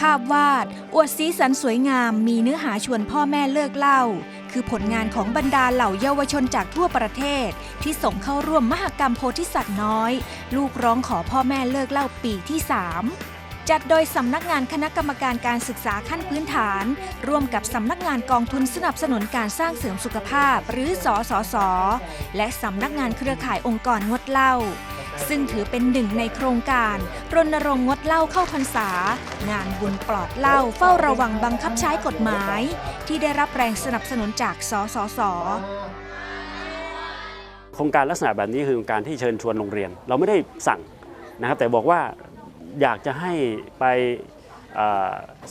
ภาพวาด อวดสีสันสวยงาม มีเนื้อหาชวนพ่อแม่เลิกเหล้าคือผลงานของบรรดาเหล่าเยาวชนจากทั่วประเทศ ที่ส่งเข้าร่วมมหกรรมโพธิสัตว์น้อย ลูกร้องขอพ่อแม่เลิกเหล้าปีที่ 3จัดโดยสำนักงานคณะกรรมการการศึกษาขั้นพื้นฐาน ร่วมกับสำนักงานกองทุนสนับสนุนการสร้างเสริมสุขภาพ หรือสสสและสำนักงานเครือข่ายองค์กรงดเหล้า ซึ่งถือเป็นหนึ่งในโครงการรณรงค์งดเหล้าเข้าพรรษา งานบุญปลอดเหล้าเฝ้าระวังบังคับใช้กฎหมาย ที่ได้รับแรงสนับสนุนจากสสสโครงการลักษณะแบบนี้คือโครงการที่เชิญชวนโรงเรียน เราไม่ได้สั่งนะครับ แต่บอกว่าอยากจะให้ไป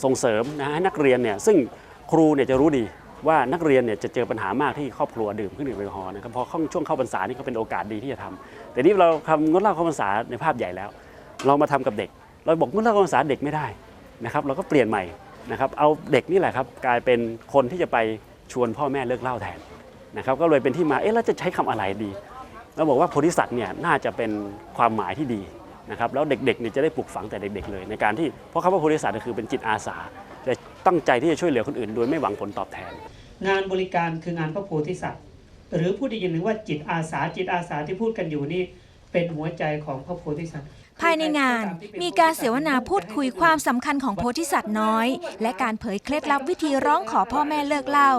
ส่งเสริมนะให้นักเรียนเนี่ยซึ่งครูเนี่ยจะรู้ดี ว่านักเรียนเนี่ยจะเจอปัญหามากที่ครอบครัวดื่มเครื่องดื่มแอลกอฮอล์นะครับพอเข้าช่วงเข้าพรรษานี่ก็เป็นโอกาสดีที่จะทำแต่นี่เราทำงดเหล้าเข้าพรรษาในภาพใหญ่แล้ว เรามาทำกับเด็ก เราบอกงดเหล้าเข้าพรรษาเด็กไม่ได้นะครับเราก็เปลี่ยนใหม่นะครับเอาเด็กนี่แหละครับกลายเป็นคนที่จะไปชวนพ่อแม่เลิกเหล้าแทนนะครับก็เลยเป็นที่มาเอ๊ะแล้วจะใช้คำอะไรดีเราบอกว่าโพธิสัตว์เนี่ยน่าจะเป็นความหมายที่ดีนะครับแล้วเด็กๆเนี่ยจะได้ปลูกฝังแต่เด็กๆเลย ในการที่เพราะคำว่าโพธิสัตว์ก็คือเป็นจิตอาสาจะ ตั้งใจที่จะช่วยเหลือคนอื่น โดยไม่หวังผลตอบแทน งานบริการคืองานพระโพธิสัตว์ หรือพูดอีกอย่างหนึ่งว่าจิตอาสาจิตอาสาที่พูดกันอยู่นี่เป็นหัวใจของพระโพธิสัตว์ภายในงานมีการเสวนาพูดคุยความสำคัญของโพธิสัตว์น้อย และการเผยเคล็ดลับวิธีร้องขอพ่อแม่เลิกเหล้า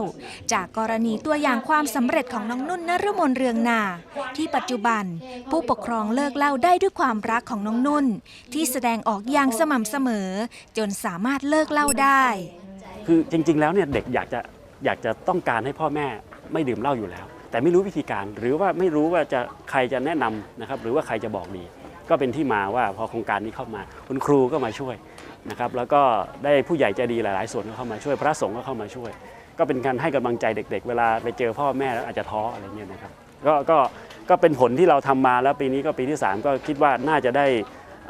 จากกรณีตัวอย่างความสำเร็จของน้องนุ่นนฤมลเรืองนา ที่ปัจจุบัน ผู้ปกครองเลิกเหล้าได้ด้วยความรักของน้องนุ่น ที่แสดงออกอย่างสม่ำเสมอ จนสามารถเลิกเหล้าได้ คือจริง ๆ แล้วเนี่ยเด็กอยากจะอยากจะต้องการให้พ่อแม่ไม่ดื่มเหล้าอยู่แล้ว แต่ไม่รู้วิธีการหรือว่าไม่รู้ว่าจะใครจะแนะนำนะครับหรือว่าใครจะบอกดี ก็เป็นที่มาว่าพอโครงการนี้เข้ามาคุณครูก็มาช่วยนะครับแล้วก็ได้ผู้ใหญ่ใจดีหลาย ๆ ส่วนก็เข้ามาช่วย พระสงฆ์ก็เข้ามาช่วย ก็เป็นการให้กำลังใจเด็ก ๆ เวลาไปเจอพ่อแม่แล้วอาจจะท้ออะไรเงี้ยนะครับก็ก็ก็เป็นผลที่เราทำมาแล้วปีนี้ก็ปีที่ 3 ก็คิดว่าน่าจะได้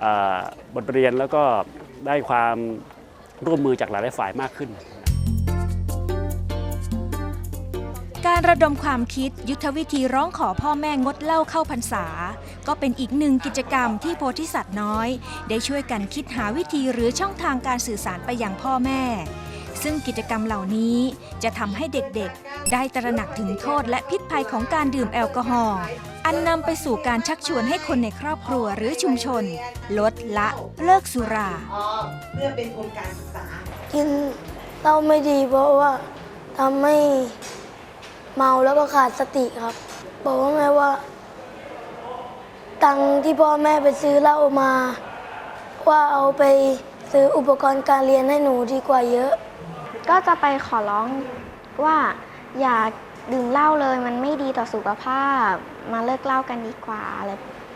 อ่อบทเรียนแล้วก็ได้ความร่วมมือจากหลายฝ่ายมากขึ้น การระดมความคิดยุทธวิธีร้องขอพ่อแม่งดเหล้าเข้าพรรษา ก็เป็นอีกหนึ่งกิจกรรมที่โพธิสัตว์น้อย ได้ช่วยกันคิดหาวิธีหรือช่องทางการสื่อสารไปยังพ่อแม่ ซึ่งกิจกรรมเหล่านี้จะทำให้เด็กๆ ได้ตระหนักถึงโทษและพิษภัยของการดื่มแอลกอฮอล์อันนำไปสู่การชักชวนให้คนในครอบครัวหรือชุมชน ลดละเลิกสุราเพื่อเป็นทุนการศึกษากินเหล้าไม่ดีเพราะว่าทำให้ เมาแล้วก็ขาดสติครับ บอกว่าแม่ว่า ตังค์ที่พ่อแม่ไปซื้อเหล้ามา ว่าเอาไปซื้ออุปกรณ์การเรียนให้หนูดีกว่าเยอะ ก็จะไปขอร้องว่าอย่าดื่มเหล้าเลยมันไม่ดีต่อสุขภาพ มาเลิกเหล้ากันดีกว่าอะไร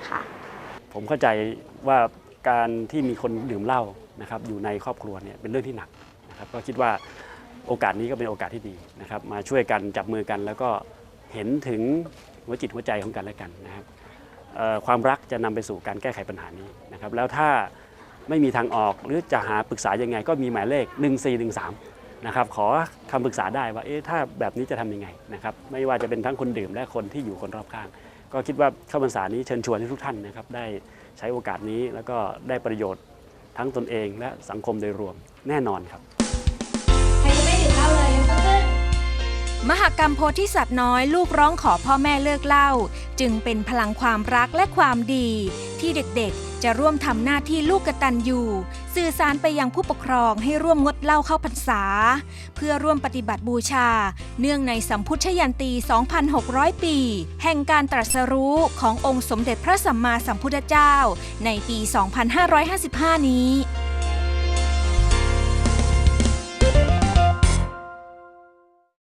ค่ะ ผมเข้าใจว่าการที่มีคนดื่มเหล้านะครับอยู่ในครอบครัวเนี่ยเป็นเรื่องที่หนักนะครับก็คิดว่า โอกาสนี้ก็เป็นโอกาสที่ดีนะครับ มาช่วยกันจับมือกัน แล้วก็เห็นถึงหัวจิตหัวใจของกันและกันนะครับความรักจะนำไปสู่การแก้ไขปัญหานี้นะครับ แล้วถ้าไม่มีทางออกหรือจะหาปรึกษายังไง ก็มีหมายเลข 1413นะครับขอคำปรึกษาได้ว่าเอ๊ะถ้าแบบนี้จะทำยังไงนะครับไม่ว่าจะเป็นทั้งคนดื่มและคนที่อยู่คนรอบข้าง ก็คิดว่าเข้าพรรษานี้เชิญชวนให้ทุกท่านนะครับได้ใช้โอกาสนี้แล้วก็ได้ประโยชน์ทั้งตนเองและสังคมโดยรวมแน่นอนครับ มหกรรมโพธิสัตว์น้อยลูกร้องขอพ่อแม่เลิกเล้าจึงเป็นพลังความรักและความดี ที่เด็กๆ จะร่วมทำหน้าที่ลูกกตัญญูสื่อสารไปยังผู้ปกครองให้ร่วมงดเหล้าเข้าพรรษา เพื่อร่วมปฏิบัติบูชา เนื่องในสัมพุทธยันตี 2,600 ปี แห่งการตรัสรู้ขององค์สมเด็จพระสัมมาสัมพุทธเจ้า ในปี 2555 นี้